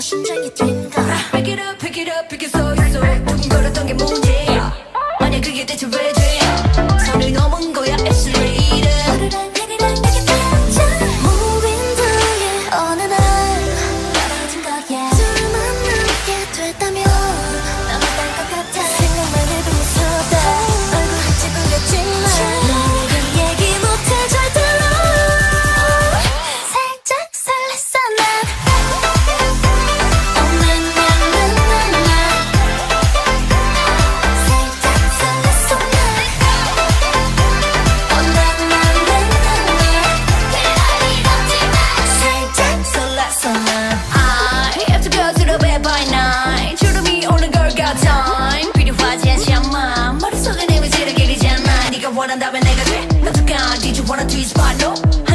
심장이 뛴다 Pick it up, pick it up, pick it so so 두근거렸던 게 뭔가 wanna tease, my no.